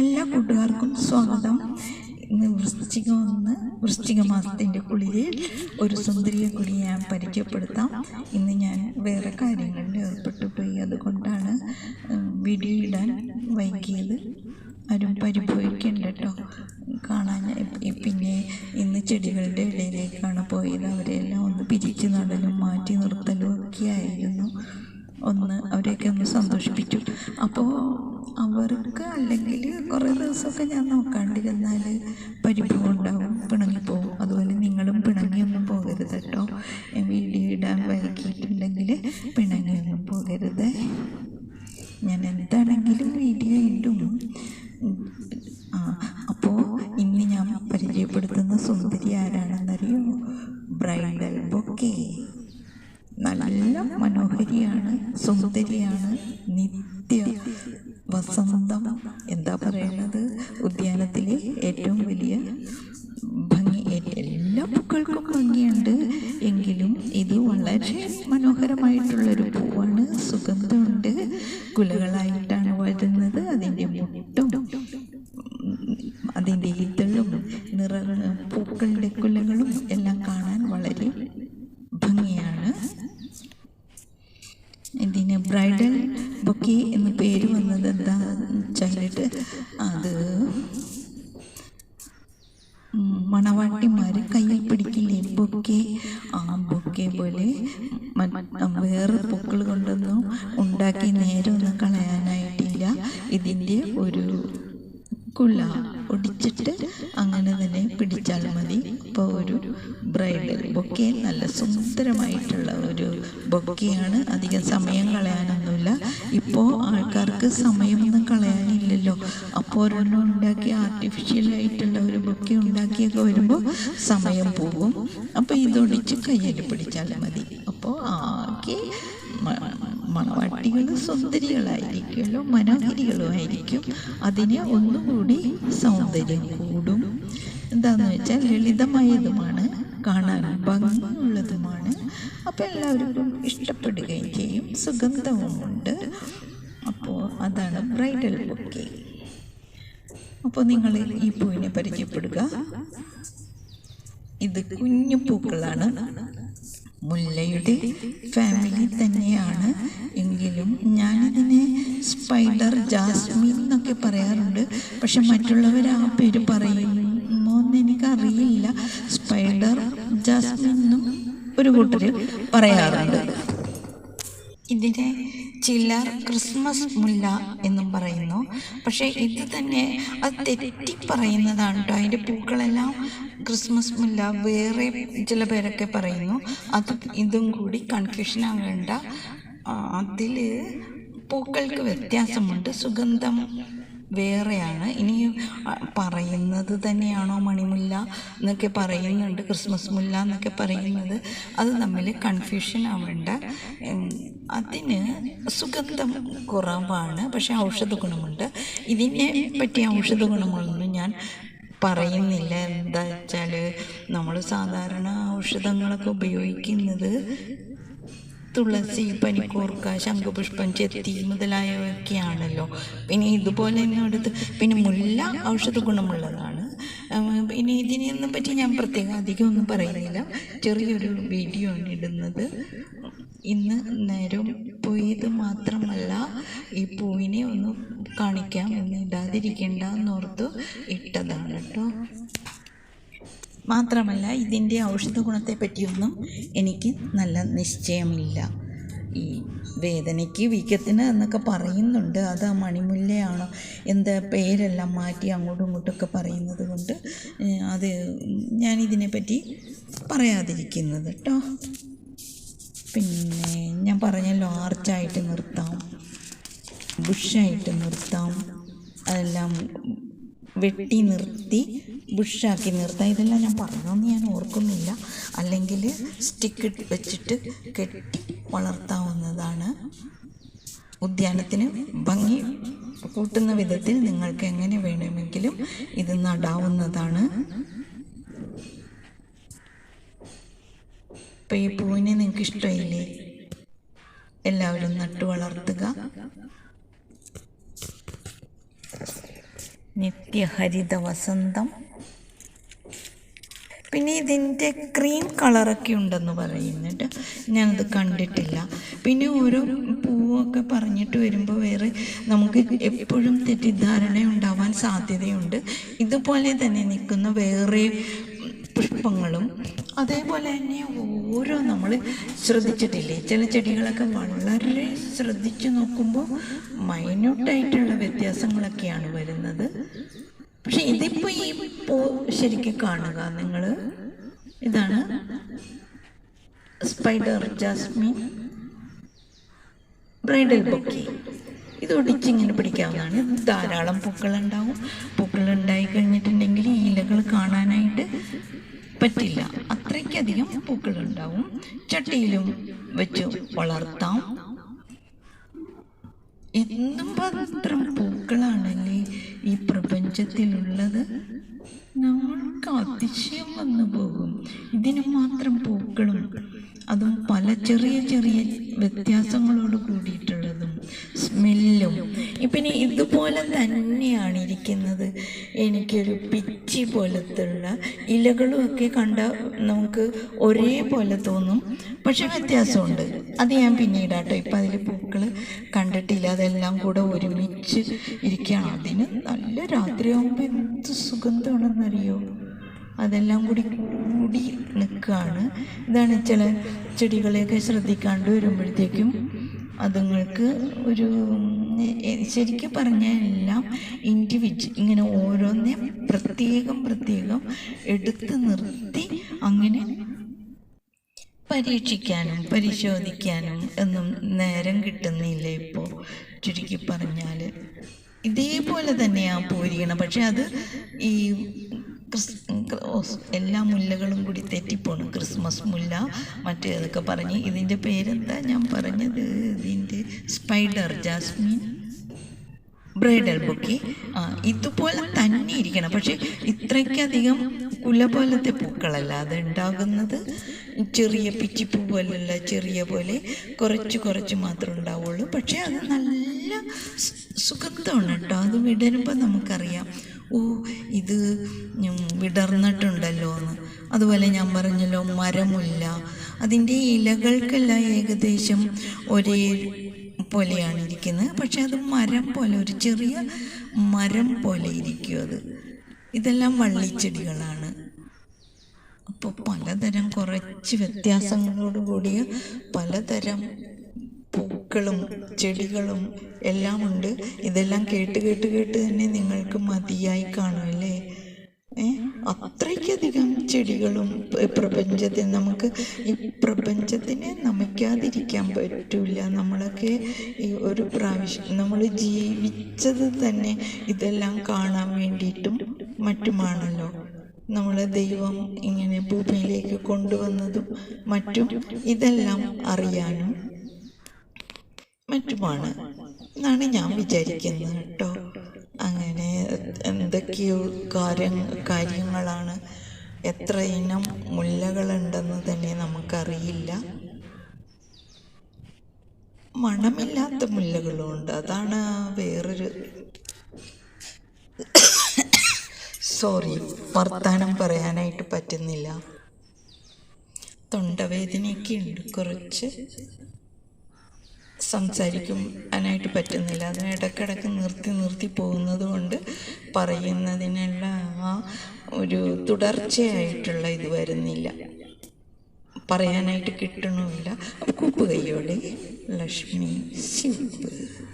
എല്ലാ കൂട്ടുകാർക്കും സ്വാഗതം. ഇന്ന് വൃശ്ചിക ഒന്ന് വൃശ്ചിക മാസത്തിന്റെ കുളിയിൽ ഒരു സുന്ദരിയെ കുളി ഞാൻ പരിചയപ്പെടുത്താം. ഇന്ന് ഞാൻ വേറെ കാര്യങ്ങളിൽ ഏർപ്പെട്ടു പോയി. അതുകൊണ്ടാണ് വീഡിയോ ഇടാൻ വൈകിയത്. ആരും പരിഭവിക്കണ്ട കേട്ടോ കാണാൻ പിന്നെ ഇന്ന് ചെടികളുടെ ഇടയിലേക്കാണ് പോയത് അവരെല്ലാം ഒന്ന് പിരിച്ചു നടലും മാറ്റി നിർത്തലും ഒക്കെ ആയിരുന്നു ഒന്ന് അവരെയൊക്കെ ഒന്ന് സന്തോഷിപ്പിച്ചു അപ്പോൾ അവർക്ക് അല്ലെങ്കിൽ ദിവസമൊക്കെ ഞാൻ നോക്കാണ്ടിരുന്നാൽ പരിഭവം ഉണ്ടാവും പിണങ്ങിപ്പോവും അതുപോലെ നിങ്ങളും പിണങ്ങിയൊന്നും പോകരുത് കേട്ടോ. വീഡിയോ ഇടാൻ വൈകിയിട്ടുണ്ടെങ്കിൽ പിണങ്ങിയൊന്നും പോകരുത്. ഞാൻ എന്താണെങ്കിലും വീഡിയോ ഇടും. ആ അപ്പോൾ ഇന്ന് ഞാൻ പരിചയപ്പെടുത്തുന്ന സുന്ദരി ആരാണെന്നറിയോ? Bridal bouquet. നല്ല മനോഹരിയാണ് സുന്ദരിയാണ് നിത്യ വസന്തം. എന്താ പറയണത്? ഏറ്റവും വലിയ ഭംഗി എല്ലാ പൂക്കൾക്കും ഭംഗിയുണ്ട്. എങ്കിലും ഇത് വളരെ മനോഹരമായിട്ടുള്ളൊരു പൂവാണ്. സുഗന്ധമുണ്ട്. കുലകളായിട്ടാണ് വരുന്നത്. അതിന്റെ മുട്ടും അതിന്റെ ഇതളും നിറ പൂക്കളുടെ കുലകളും എല്ലാം കാണാൻ വളരെ ഭംഗിയാണ്. ഇതിന് ബ്രൈഡൽ ബൊക്കെ എന്ന് പേര് വന്നത് എന്താ വെച്ചാലിട്ട് അത് ഉം, മണവാട്ടിമാര് കയ്യിൽ പിടിക്കില്ലേ? ബൊക്കെ. ആ ബൊക്കെ പോലെ വേറെ പൂക്കൾ കൊണ്ടൊന്നും ഉണ്ടാക്കി നേരമൊന്നും കളയാനായിട്ടില്ല. ഇതിന്റെ ഒരു കുല ഒടിച്ചിട്ട് അങ്ങനെ തന്നെ പിടിച്ചാൽ മതി. ഇപ്പോൾ ഒരു ബ്രൈഡൽ ബൊക്കെ നല്ല സുന്ദരമായിട്ടുള്ള ഒരു ബൊക്കെയാണ് അധികം സമയം കളയാനൊന്നുമില്ല. ഇപ്പോൾ ആൾക്കാർക്ക് സമയമൊന്നും കളയാനില്ലല്ലോ. അപ്പോൾ ഒരെണ്ണം ഉണ്ടാക്കി ആർട്ടിഫിഷ്യലായിട്ടുള്ള ഒരു ബൊക്കെ ഉണ്ടാക്കിയൊക്കെ വരുമ്പോൾ സമയം പോകും. അപ്പോൾ ഇതൊടിച്ച് കയ്യിൽ പിടിച്ചാൽ മതി. അപ്പോൾ ആകെ മണവാട്ടികൾ സുന്ദരികളായിരിക്കുമല്ലോ മനോഹരികളുമായിരിക്കും. അതിന് ഒന്നുകൂടി സൗന്ദര്യം കൂടും. എന്താന്ന് വെച്ചാൽ ലളിതമായതുമാണ് കാണാൻ ഭംഗിയുള്ളതുമാണ്. അപ്പോൾ എല്ലാവർക്കും ഇഷ്ടപ്പെടുകയും ചെയ്യും സുഗന്ധവുമുണ്ട് അപ്പോൾ അതാണ് ബ്രൈഡൽ ബൊക്കെ. അപ്പോൾ നിങ്ങൾ ഈ പൂവിനെ പരിചയപ്പെടുക. ഇത് കുഞ്ഞു പൂക്കളാണ്. മുല്ലയുടെ ഫാമിലി തന്നെയാണ്. എങ്കിലും ഞാനിതിനെ സ്പൈഡർ ജാസ്മിൻ എന്നൊക്കെ പറയാറുണ്ട്. പക്ഷെ മറ്റുള്ളവർ ആ പേര് പറയുമോ എന്ന് എനിക്കറിയില്ല. സ്പൈഡർ ജാസ്മിൻ എന്നും ഒരു കൂട്ടർ പറയാറുണ്ട്. ഇതിനെ ചിലർ ക്രിസ്മസ് മുല്ല എന്നും പറയുന്നു. പക്ഷേ ഇത് തന്നെ അത് തെറ്റി പറയുന്നതാണ് കേട്ടോ. അതിന്റെ പൂക്കളെല്ലാം ക്രിസ്മസ് മുല്ല വേറെ ചില പേരൊക്കെ പറയുന്നു. അത് ഇതും കൂടി കൺഫ്യൂഷൻ ആവേണ്ട അതിൽ പൂക്കൾക്ക് വ്യത്യാസമുണ്ട്. സുഗന്ധം വേറെയാണ്. ഇനി പറയുന്നത് തന്നെയാണോ മണിമുല്ല എന്നൊക്കെ പറയുന്നുണ്ട് ക്രിസ്മസ് മുല്ല എന്നൊക്കെ പറയുന്നത്. അത് തമ്മിൽ കൺഫ്യൂഷൻ ആവേണ്ട. അതിന് സുഗന്ധം കുറവാണ് പക്ഷെ ഔഷധ ഗുണമുണ്ട്. ഇതിനെ പറ്റി ഔഷധ ഗുണങ്ങളൊന്നും ഞാൻ പറയുന്നില്ല. എന്താ വെച്ചാൽ നമ്മൾ സാധാരണ ഔഷധങ്ങളൊക്കെ ഉപയോഗിക്കുന്നത് തുളസി പനിക്കൂർക്ക ശംഖുപുഷ്പം ചെത്തി മുതലായവയൊക്കെയാണല്ലോ. പിന്നെ ഇതുപോലെ തന്നെ എടുത്ത് പിന്നെ മുല്ല ഔഷധ ഗുണമുള്ളതാണ്. പിന്നെ ഇതിനെയൊന്നും പറ്റി ഞാൻ പ്രത്യേകം അധികം ഒന്നും പറയുന്നില്ല. ചെറിയൊരു വീഡിയോ ആണ് ഇടുന്നത്. ഇന്ന് നേരം പോയത് മാത്രമല്ല ഈ പൂവിനെ ഒന്ന് കാണിക്കാം എന്ന് ഇടാതിരിക്കേണ്ട എന്നോർത്ത് ഇട്ടതാണ് കേട്ടോ. മാത്രമല്ല ഇതിന്റെ ഔഷധ ഗുണത്തെ പറ്റിയൊന്നും എനിക്ക് നല്ല നിശ്ചയമില്ല. ഈ വേദനയ്ക്ക് വീക്കത്തിന് എന്നൊക്കെ പറയുന്നുണ്ട്. അത് ആ മണിമുല്ലയാണോ? എന്താ പേരെല്ലാം മാറ്റി അങ്ങോട്ടും ഇങ്ങോട്ടൊക്കെ പറയുന്നത് കൊണ്ട് അത് ഞാനിതിനെപ്പറ്റി പറയാതിരിക്കുന്നത് കേട്ടോ പിന്നെ ഞാൻ പറഞ്ഞല്ലോ ആർച്ചായിട്ട് നിർത്താം ബുഷായിട്ട് നിർത്താം അതെല്ലാം വെട്ടി നിർത്തി ബുഷാക്കി നിർത്താം. ഇതെല്ലാം ഞാൻ പറഞ്ഞോന്ന് ഞാൻ ഓർക്കുന്നില്ല. അല്ലെങ്കിൽ സ്റ്റിക്ക് വെച്ചിട്ട് കെട്ടി വളർത്താവുന്നതാണ്. ഉദ്യാനത്തിന് ഭംഗി കൂട്ടുന്ന വിധത്തിൽ നിങ്ങൾക്ക് എങ്ങനെ വേണമെങ്കിലും ഇത് നടാവുന്നതാണ്. ഇപ്പം ഈ പൂവിനെ നിങ്ങൾക്ക് ഇഷ്ടമായില്ലേ? എല്ലാവരും നട്ടു വളർത്തുക. നിത്യഹരിത വസന്തം. പിന്നെ ഇതിന്റെ ക്രീം കളറൊക്കെ ഉണ്ടെന്ന് പറയുന്നുണ്ട് ഞാനത് കണ്ടിട്ടില്ല. പിന്നെ ഓരോ പൂവൊക്കെ പറഞ്ഞിട്ട് വരുമ്പോൾ വേറെ നമുക്ക് എപ്പോഴും തെറ്റിദ്ധാരണ ഉണ്ടാവാൻ സാധ്യതയുണ്ട്. ഇതുപോലെ തന്നെ നിൽക്കുന്ന വേറെ പുഷ്പങ്ങളും അതേപോലെ തന്നെ ഓരോ നമ്മൾ ശ്രദ്ധിച്ചിട്ടില്ലേ? ചില ചെടികളൊക്കെ വളരെ ശ്രദ്ധിച്ചു നോക്കുമ്പോൾ മൈന്യൂട്ടായിട്ടുള്ള വ്യത്യാസങ്ങളൊക്കെയാണ് വരുന്നത്. പക്ഷെ ഇതിപ്പോൾ ഈ പൂ ശരിക്കും കാണുക നിങ്ങൾ ഇതാണ് സ്പൈഡർ ജാസ്മിൻ ബ്രൈഡൽ ബൊക്കെ. ഇത് ഒടിച്ചിങ്ങനെ പിടിക്കാവുന്നതാണ്. ഇത് ധാരാളം പൂക്കളുണ്ടാവും. പൂക്കളുണ്ടായി കഴിഞ്ഞിട്ടുണ്ടെങ്കിൽ ഈ ഇലകൾ കാണാനായിട്ട് പറ്റില്ല. അത്രയ്ക്കധികം പൂക്കളുണ്ടാവും. ചട്ടിയിലും വെച്ച് വളർത്താം. എന്തും മാത്രം പൂക്കളാണല്ലേ? ഈ പ്രപഞ്ചത്തിലുള്ളത് നമ്മൾക്ക് അതിശയം വന്നു പോകും. ഇതിന് മാത്രം പൂക്കളും അതും പല ചെറിയ ചെറിയ വ്യത്യാസങ്ങളോട് ഇലകളും ഒക്കെ കണ്ട നമുക്ക് ഒരേപോലെ തോന്നും. പക്ഷെ വ്യത്യാസമുണ്ട്. അത് ഞാൻ പിന്നീടാട്ടോ ഇപ്പം അതിൽ പൂക്കൾ കണ്ടിട്ടില്ല. അതെല്ലാം കൂടെ ഒരുമിച്ച് ഇരിക്കുകയാണ്. അതിന് നല്ല രാത്രിയാകുമ്പോൾ എന്ത് സുഗന്ധമാണെന്നറിയോ? അതെല്ലാം കൂടി കൂടി നിൽക്കുകയാണ്. ഇതാണ് ചില ചെടികളെയൊക്കെ ശ്രദ്ധിക്കാണ്ട് വരുമ്പോഴത്തേക്കും അതുങ്ങൾക്ക് ഒരു ശരിക്കും പറഞ്ഞാൽ എല്ലാം ഇൻഡിവിജ്വൽ ഇങ്ങനെ ഓരോന്നേ പ്രത്യേകം പ്രത്യേകം എടുത്ത് നിർത്തി അങ്ങനെ പരീക്ഷിക്കാനും പരിശോധിക്കാനും ഒന്നും നേരം കിട്ടുന്നില്ല ഇപ്പോൾ ചുരുക്കി പറഞ്ഞാൽ ഇതേപോലെ തന്നെയാണ് പൂരിക്കണം പക്ഷെ അത് ഈ ക്രിസ് എല്ലാ മുല്ലകളും കൂടി തെറ്റിപ്പോണ്. ക്രിസ്മസ് മുല്ല മറ്റേതൊക്കെ പറഞ്ഞ്. ഇതിന്റെ പേരെന്താ ഞാൻ പറഞ്ഞത്? ഇതിന്റെ സ്പൈഡർ ജാസ്മിൻ ബ്രൈഡൽ ബുക്കി. ആ ഇതുപോലെ തന്നെ ഇരിക്കണം. പക്ഷെ ഇത്രയ്ക്കധികം കുല പോലത്തെ പൂക്കളല്ല അത് ഉണ്ടാകുന്നത് ചെറിയ പിച്ചിപ്പൂ പോലുള്ള ചെറിയ പോലെ കുറച്ച് കുറച്ച് മാത്രമേ ഉണ്ടാവുള്ളൂ. പക്ഷേ അത് നല്ല സുഖത്താണ് കേട്ടോ. അത് വിടരുമ്പോൾ നമുക്കറിയാം. ഓ ഇത് വിടർന്നിട്ടുണ്ടല്ലോ എന്ന് അതുപോലെ ഞാൻ പറഞ്ഞല്ലോ മരമുല്ല. അതിന്റെ ഇലകൾക്കെല്ലാം ഏകദേശം ഒരേ പോലെയാണ് ഇരിക്കുന്നത്. പക്ഷെ അത് മരം പോലെ ഒരു ചെറിയ മരം പോലെ ഇരിക്കും അത്. ഇതെല്ലാം വള്ളിച്ചെടികളാണ്. അപ്പോൾ പലതരം കുറച്ച് വ്യത്യാസങ്ങളോട് കൂടിയ പലതരം പൂക്കളും ചെടികളും എല്ലാം ഉണ്ട് ഇതെല്ലാം കേട്ട് കേട്ട് കേട്ട് തന്നെ നിങ്ങൾക്ക് മതിയായി കാണും അല്ലേ? അത്രയ്ക്കധികം ചെടികളും പ്രപഞ്ചത്തിൽ നമുക്ക് ഈ പ്രപഞ്ചത്തിനെ നമിക്കാതിരിക്കാൻ പറ്റില്ല നമ്മളൊക്കെ ഈ ഒരു പ്രാവശ്യം നമ്മൾ ജീവിച്ചത് തന്നെ ഇതെല്ലാം കാണാൻ വേണ്ടിയിട്ടും മറ്റുമാണല്ലോ. നമ്മളെ ദൈവം ഇങ്ങനെ ഭൂമിയിലേക്ക് കൊണ്ടുവന്നതും മറ്റും ഇതെല്ലാം അറിയാനും മറ്റുമാണ് എന്നാണ് ഞാൻ വിചാരിക്കുന്നത് കേട്ടോ. അങ്ങനെ എന്തൊക്കെയോ കാര്യങ്ങൾ കാര്യങ്ങളാണ്. എത്ര ഇനം മുല്ലകളുണ്ടെന്ന് തന്നെ നമുക്കറിയില്ല. മണമില്ലാത്ത മുല്ലകളും ഉണ്ട് അതാണ് വേറൊരു സോറി വർത്താനം പറയാനായിട്ട് പറ്റുന്നില്ല. തൊണ്ടവേദനയൊക്കെ ഉണ്ട് കുറച്ച്. സംസാരിക്കാനായിട്ട് പറ്റുന്നില്ല. അതിന് ഇടയ്ക്കിടയ്ക്ക് നിർത്തി നിർത്തി പോകുന്നത് കൊണ്ട് പറയുന്നതിനുള്ള ആ ഒരു തുടർച്ചയായിട്ടുള്ള ഇത് വരുന്നില്ല. പറയാനായിട്ട് കിട്ടണമില്ല. കൂപ്പുകൈയോടെ കുപ്പ് കൈയോടെ ലക്ഷ്മി ശിവ്